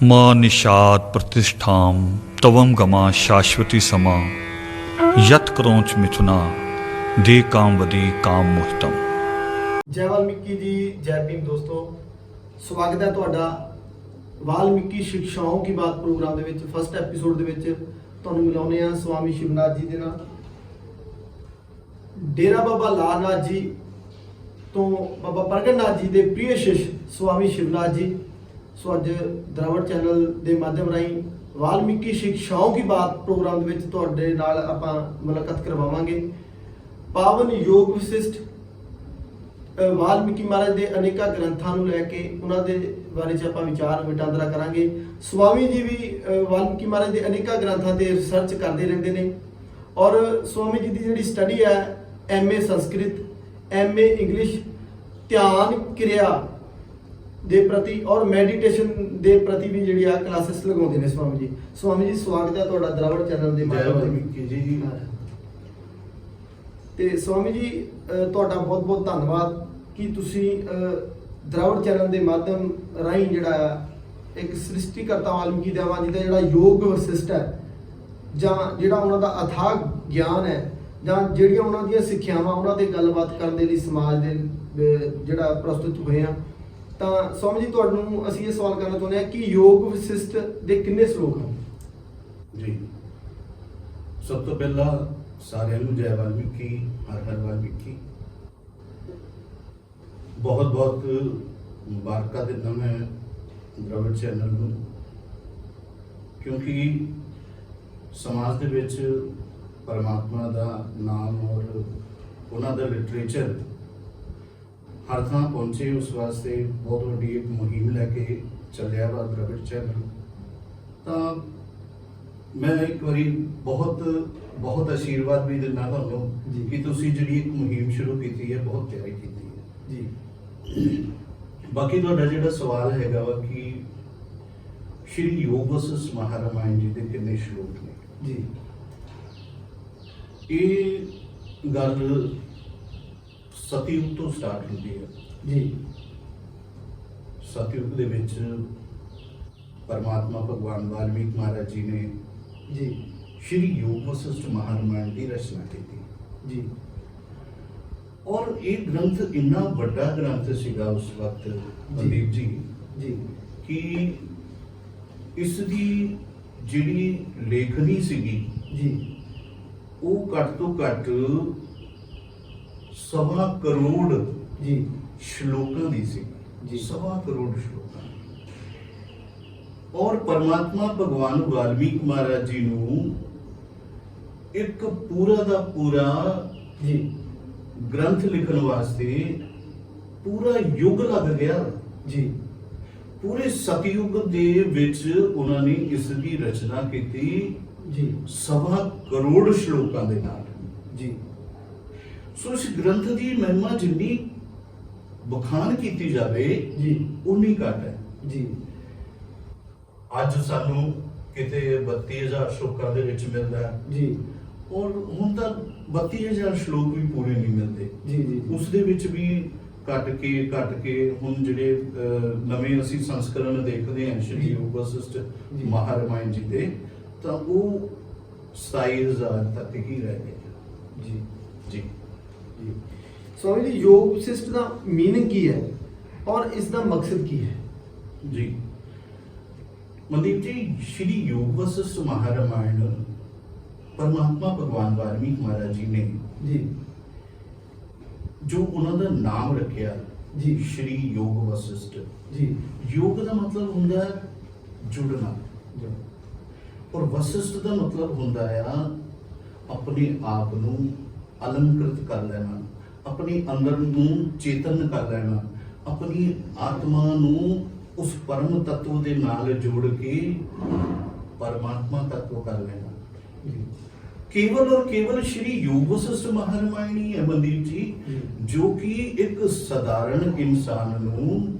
मा निषाद प्रतिष्ठाम तवम गमा शाश्वती समा यत क्रोच मिथुना दे कामवदी काम मुहतम ਜੈ ਵਾਲਮੀਕੀ ਜੀ ਜੈ ਭੀਮ ਦੋਸਤੋ ਸਵਾਗਤ ਹੈ ਤੁਹਾਡਾ ਵਾਲਮੀਕੀ ਸਿੱਖਿਆਓਂ ਕੀ ਬਾਤ ਪ੍ਰੋਗਰਾਮ ਦੇ ਵਿੱਚ ਫਸਟ ਐਪੀਸੋਡ ਦੇ ਵਿੱਚ ਤੁਹਾਨੂੰ ਮਿਲਾਉਂਦੇ ਆ ਸਵਾਮੀ ਸ਼ਿਵਨਾਥ ਜੀ ਦੇ ਨਾਲ ਡੇਰਾ ਬਾਬਾ ਲਾਲਨਾਥ ਜੀ ਤੋਂ ਬਾਬਾ ਪ੍ਰਗਟਨਾਥ ਜੀ ਦੇ ਪ੍ਰਿਯ ਸ਼ਿਸ਼ ਸਵਾਮੀ ਸ਼ਿਵਨਾਥ ਜੀ ਸੋ ਅੱਜ ਦਰਾਵੜ ਚੈਨਲ ਦੇ ਮਾਧਿਅਮ ਰਾਹੀਂ ਵਾਲਮੀਕੀ ਸਿੱਖਿਆਓਂ ਕੀ ਬਾਤ ਪ੍ਰੋਗਰਾਮ ਦੇ ਵਿੱਚ ਤੁਹਾਡੇ ਨਾਲ ਆਪਾਂ ਮੁਲਾਕਾਤ ਕਰਵਾਵਾਂਗੇ। ਪਾਵਨ ਯੋਗ ਵਿਸ਼ਿਸ਼ਟ ਵਾਲਮੀਕੀ ਮਹਾਰਾਜ ਦੇ ਅਨੇਕਾਂ ਗ੍ਰੰਥਾਂ ਨੂੰ ਲੈ ਕੇ ਉਹਨਾਂ ਦੇ ਬਾਰੇ ਚ ਆਪਾਂ ਵਿਚਾਰ ਵਟਾਂਦਰਾ ਕਰਾਂਗੇ। ਸਵਾਮੀ ਜੀ ਵੀ ਵਾਲਮੀਕੀ ਮਹਾਰਾਜ ਦੇ ਅਨੇਕਾਂ ਗ੍ਰੰਥਾਂ ਤੇ ਰਿਸਰਚ ਕਰਦੇ ਰਹਿੰਦੇ ਨੇ। ਔਰ ਸਵਾਮੀ ਜੀ ਦੀ ਜਿਹੜੀ ਸਟੱਡੀ ਹੈ ਐਮਏ ਸੰਸਕ੍ਰਿਤ ਐਮਏ ਇੰਗਲਿਸ਼ ਧਿਆਨ, ਕਿਰਿਆ। ਦੇ ਪ੍ਰਤੀ ਔਰ ਮੈਡੀਟੇਸ਼ਨ ਦੇ ਪ੍ਰਤੀ ਵੀ ਜਿਹੜੀ ਆ ਕਲਾਸਿਸ ਲਗਾਉਂਦੇ ਨੇ ਸਵਾਮੀ ਜੀ ਸਵਾਮੀ ਜੀ ਸਵਾਗਤ ਹੈ ਤੁਹਾਡਾ ਦਰਾਵੜ ਚੈਨਲ ਦੇ ਜੈ ਮਾਧਿਅਮ। ਵਾਲਮੀਕੀ ਜੀ ਤੇ ਸਵਾਮੀ ਜੀ ਤੁਹਾਡਾ ਬਹੁਤ ਬਹੁਤ ਧੰਨਵਾਦ ਕਿ ਤੁਸੀਂ ਦਰਾਵੜ ਚੈਨਲ ਦੇ ਮਾਧਿਅਮ ਰਾਹੀਂ ਜਿਹੜਾ ਇੱਕ ਸ੍ਰਿਸ਼ਟੀਕਰਤਾ ਵਾਲਮੀਕੀ ਦੇਵਾਂ ਜੀ ਦਾ ਜਿਹੜਾ ਯੋਗ ਵਸਿਸ਼ਟ ਹੈ ਜਾਂ ਜਿਹੜਾ ਉਹਨਾਂ ਦਾ ਅਥਾਹ ਗਿਆਨ ਹੈ ਜਾਂ ਜਿਹੜੀਆਂ ਉਹਨਾਂ ਦੀਆਂ ਸਿੱਖਿਆਵਾਂ ਉਹਨਾਂ ਤੇ ਗੱਲਬਾਤ ਕਰਨ ਦੇ ਲਈ ਸਮਾਜ ਦੇ ਜਿਹੜਾ ਪ੍ਰਸਤੁਤ ਹੋਏ ਆ ਤਾਂ ਸਵਾਮੀ ਜੀ, ਤੁਹਾਨੂੰ ਅਸੀਂ ਇਹ ਸਵਾਲ ਕਰਨਾ ਚਾਹੁੰਦੇ ਹਾਂ ਕਿ ਯੋਗ ਵਿਸ਼ਿਸ਼ਟ ਦੇ ਕਿੰਨੇ ਸ਼ਲੋਕ ਹਨ? ਜੀ। ਸਭ ਤੋਂ ਪਹਿਲਾਂ ਸਾਰਿਆਂ ਨੂੰ ਜੈ ਵਾਲਮੀਕੀ, ਹਰ ਹਰ ਵਾਲਮੀਕੀ। ਬਹੁਤ ਬਹੁਤ ਮੁਬਾਰਕਾਂ ਦਿੰਦਾ ਮੈਂ ਦਰਵੜ ਚੈਨਲ ਨੂੰ। ਕਿਉਂਕਿ ਸਮਾਜ ਦੇ ਵਿੱਚ ਪਰਮਾਤਮਾ ਦਾ ਨਾਮ ਔਰ ਉਹਨਾਂ ਦਾ ਲਿਟਰੇਚਰ ਹਰ ਥਾਂ ਪਹੁੰਚੇ ਉਸ ਵਾਸਤੇ ਬਹੁਤ ਵੱਡੀ ਇੱਕ ਮੁਹਿੰਮ ਲੈ ਕੇ ਚੱਲਿਆ ਵਾ ਦਰਵੜ ਚੈਨਲ ਤਾਂ ਮੈਂ ਇੱਕ ਵਾਰੀ ਬਹੁਤ ਬਹੁਤ ਆਸ਼ੀਰਵਾਦ ਵੀ ਦਿੰਦਾ। ਤੁਹਾਨੂੰ ਕਿ ਤੁਸੀਂ ਜਿਹੜੀ ਇੱਕ ਮੁਹਿੰਮ ਸ਼ੁਰੂ ਕੀਤੀ ਹੈ ਬਹੁਤ ਪਿਆਰੀ ਕੀਤੀ ਹੈ। ਜੀ। ਬਾਕੀ ਤੁਹਾਡਾ ਜਿਹੜਾ ਸਵਾਲ ਹੈਗਾ ਵਾ ਕਿ ਸ਼੍ਰੀ ਯੋਗ ਵਸਿਸ ਮਹਾਰਾਮਾਇਣ ਜੀ ਦੇ ਕਿੰਨੇ ਸ਼ਲੋਕ ਨੇ? ਜੀ। ਇਹ ਗੱਲ ਸਤਿਯੁਗ ਤੋਂ ਸਟਾਰਟ ਹੁੰਦੀ ਹੈ। ਜੀ। ਸਤਿਯੁਗ ਦੇ ਵਿੱਚ ਪਰਮਾਤਮਾ ਭਗਵਾਨ ਵਾਲਮੀਕ ਮਹਾਰਾਜ ਜੀ ਨੇ ਜੀ। ਸ਼੍ਰੀ ਯੋਗ ਵਸਿਸ਼ਠ ਮਹਾਰਾਮਾਇਣ ਦੀ ਰਚਨਾ ਕੀਤੀ। ਜੀ। ਔਰ ਇਹ ਗ੍ਰੰਥ ਇੰਨਾ ਵੱਡਾ ਗ੍ਰੰਥ ਸੀਗਾ ਉਸ ਵਕਤ ਮਨਦੀਪ ਜੀ ਜੀ। ਕਿ ਇਸ ਦੀ ਜਿਹੜੀ ਲੇਖਨੀ ਸੀਗੀ ਜੀ। ਉਹ ਘੱਟ ਤੋਂ ਘੱਟ ਸਵਾ ਕਰੋੜ ਜੀ। ਸ਼ਲੋਕਾਂ ਦੀ ਸੀ। ਜੀ। ਸਵਾ ਕਰੋੜ ਸ਼ਲੋਕਾਂ। ਔਰ ਪਰਮਾਤਮਾ ਭਗਵਾਨ ਵਾਲਮੀਕ ਮਹਾਰਾਜ ਜੀ ਨੂੰ ਇੱਕ ਪੂਰਾ ਦਾ ਪੂਰਾ ਜੀ। ਗ੍ਰੰਥ ਲਿਖਣ ਵਾਸਤੇ ਪੂਰਾ ਯੁੱਗ ਲੱਗ ਗਿਆ। ਜੀ। ਪੂਰੇ ਸਤਯੁਗ ਦੇ ਵਿੱਚ ਉਹਨਾਂ ਨੇ ਇਸ ਦੀ ਰਚਨਾ ਕੀਤੀ। ਜੀ। ਸਵਾ ਕਰੋੜ ਸ਼ਲੋਕਾਂ ਦੇ ਨਾਲ। ਜੀ। ਸੋ ਇਸ ਗ੍ਰੰਥ ਦੀ ਮਹਿਮਾ ਜਿੰਨੀ ਬਖਾਨ ਕੀਤੀ ਜਾਵੇ ਜੀ। ਉਨੀ ਘੱਟ ਹੈ। ਜੀ। ਅੱਜ ਸਾਨੂੰ ਕਿਤੇ 32000 ਸ਼ਲੋਕਾਂ ਦੇ ਵਿੱਚ ਮਿਲਦਾ ਹੈ। ਜੀ। ਔਰ ਹੁਣ ਤਾਂ 32000 ਸ਼ਲੋਕ ਵੀ ਪੂਰੇ ਨਹੀਂ ਮਿਲਦੇ। ਜੀ ਜੀ ਉਸ ਦੇ ਵਿੱਚ ਵੀ ਕੱਟ ਕੇ ਕੱਟ ਕੇ ਹੁਣ ਜਿਹੜੇ ਨਵੇਂ ਅਸੀਂ ਸੰਸਕਰਣ ਦੇਖਦੇ ਹਾਂ ਸ਼੍ਰੀ ਜੀ। ਮਹਾਰਾਮਾਇਣ ਜੀ ਦੇ ਤਾਂ ਉਹ 27000 ਤੱਕ ਹੀ ਰਹਿ ਗਏ। ਜੀ। ਜੀ। ਸਵਾਮੀ ਜੀ ਯੋਗ ਵਿਸ਼ਿਸ਼ਟ ਦਾ ਮੀਨਿੰਗ ਕੀ ਹੈ ਔਰ ਇਸ ਦਾ ਮਕਸਦ ਕੀ ਹੈ? ਜੀ। ਮਨਦੀਪ ਜੀ ਸ਼੍ਰੀ ਯੋਗ ਵਸਿਸ਼ਠ ਮਹਾਰਾਮਾਇਣ ਪਰਮਾਤਮਾ ਭਗਵਾਨ ਵਾਲਮੀਕ ਮਹਾਰਾਜ ਜੀ ਨੇ ਜੀ। ਜੋ ਉਹਨਾਂ ਦਾ ਨਾਮ ਰੱਖਿਆ ਜੀ। ਸ਼੍ਰੀ ਯੋਗ ਵਸਿਸ਼ਠ ਜੀ। ਯੋਗ ਦਾ ਮਤਲਬ ਹੁੰਦਾ ਹੈ ਜੁੜਨਾ। ਔਰ ਵਸਿਸ਼ਠ ਦਾ ਮਤਲਬ ਹੁੰਦਾ ਆ ਆਪਣੇ ਆਪ ਨੂੰ ਅਲੰਕ੍ਰਿਤ ਕਰ ਲੈਣਾ ਆਪਣੇ ਅੰਦਰ ਨੂੰ ਚੇਤਨ ਕਰ ਲੈਣਾ ਆਪਣੀ ਆਤਮਾ ਨੂੰ ਉਸ ਪਰਮ ਤੱਤਵ ਦੇ ਨਾਲ ਜੋੜ ਕੇ ਪਰਮਾਤਮਾ ਤੱਤਵ ਕਰ ਲੈਣਾ ਕੇਵਲ ਔਰ ਕੇਵਲ ਸ਼੍ਰੀ ਯੋਗ ਮਹਾਰਾਮਾਇਣੀ ਹੈ ਮਨਦੀਪ ਜੀ ਜੀ। ਕਿ ਇੱਕ ਸਧਾਰਨ ਇਨਸਾਨ ਨੂੰ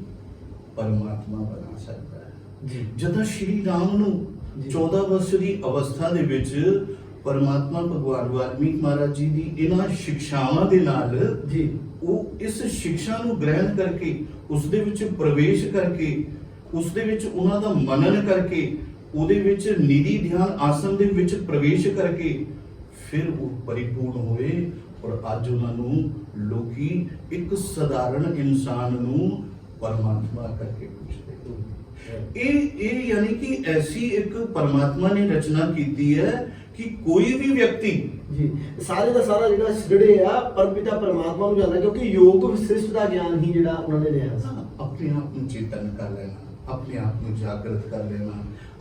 ਪਰਮਾਤਮਾ ਬਣਾ ਸਕਦਾ ਹੈ ਜਦੋਂ ਸ਼੍ਰੀ ਰਾਮ ਨੂੰ ਜੀ। 14 ਵਰਸ਼ ਦੀ ਅਵਸਥਾ ਦੇ ਵਿੱਚ ਪਰਮਾਤਮਾ ਭਗਵਾਨ ਵਾਲਮੀਕ ਮਹਾਰਾਜ ਜੀ ਦੀ ਇਹਨਾਂ ਸਿੱਖਿਆਵਾਂ ਦੇ ਨਾਲ ਜੀ। ਉਹ ਇਸ ਸਿੱਖਿਆ ਨੂੰ ਗ੍ਰਹਿਣ ਕਰਕੇ ਉਸ ਦੇ ਵਿੱਚ ਪ੍ਰਵੇਸ਼ ਕਰਕੇ ਉਸ ਦੇ ਵਿੱਚ ਉਹਨਾਂ ਦਾ ਮਨਨ ਕਰਕੇ ਉਹਦੇ ਵਿੱਚ ਨਿਧੀ ਧਿਆਨ ਆਸਨ ਦੇ ਵਿੱਚ ਪ੍ਰਵੇਸ਼ ਕਰਕੇ ਫਿਰ ਉਹ ਪਰਿਪੂਰਨ ਹੋਏ ਔਰ ਅੱਜ ਉਹਨਾਂ ਨੂੰ ਲੋਕੀ ਇੱਕ ਸਧਾਰਨ ਇਨਸਾਨ ਨੂੰ ਪਰਮਾਤਮਾ ਕਰਕੇ ਪੁੱਛਦੇ ਇਹ ਇਹ ਯਾਨੀ ਕਿ ਐਸੀ ਇੱਕ ਪਰਮਾਤਮਾ ਨੇ ਰਚਨਾ ਕੀਤੀ ਹੈ ਕਿ ਕੋਈ ਵੀ ਵਿਅਕਤੀ ਜੀ ਸਾਰੇ ਦਾ ਸਾਰਾ ਜਿਹੜਾ ਜਿਹੜੇ ਆ ਪਰਮਪਿਤਾ ਪਰਮਾਤਮਾ ਨੂੰ ਜਾਣਦਾ ਕਿਉਂਕਿ ਯੋਗ ਵਿਸ਼ਿਸ਼ਟ ਦਾ ਗਿਆਨ ਹੀ ਜਿਹੜਾ ਉਹਨਾਂ ਨੇ ਲਿਆ ਸੀ ਆਪਣੇ ਆਪ ਨੂੰ ਚੇਤਨ ਕਰ ਲੈਣਾ ਆਪਣੇ ਆਪ ਨੂੰ ਜਾਗਰਤ ਕਰ ਲੈਣਾ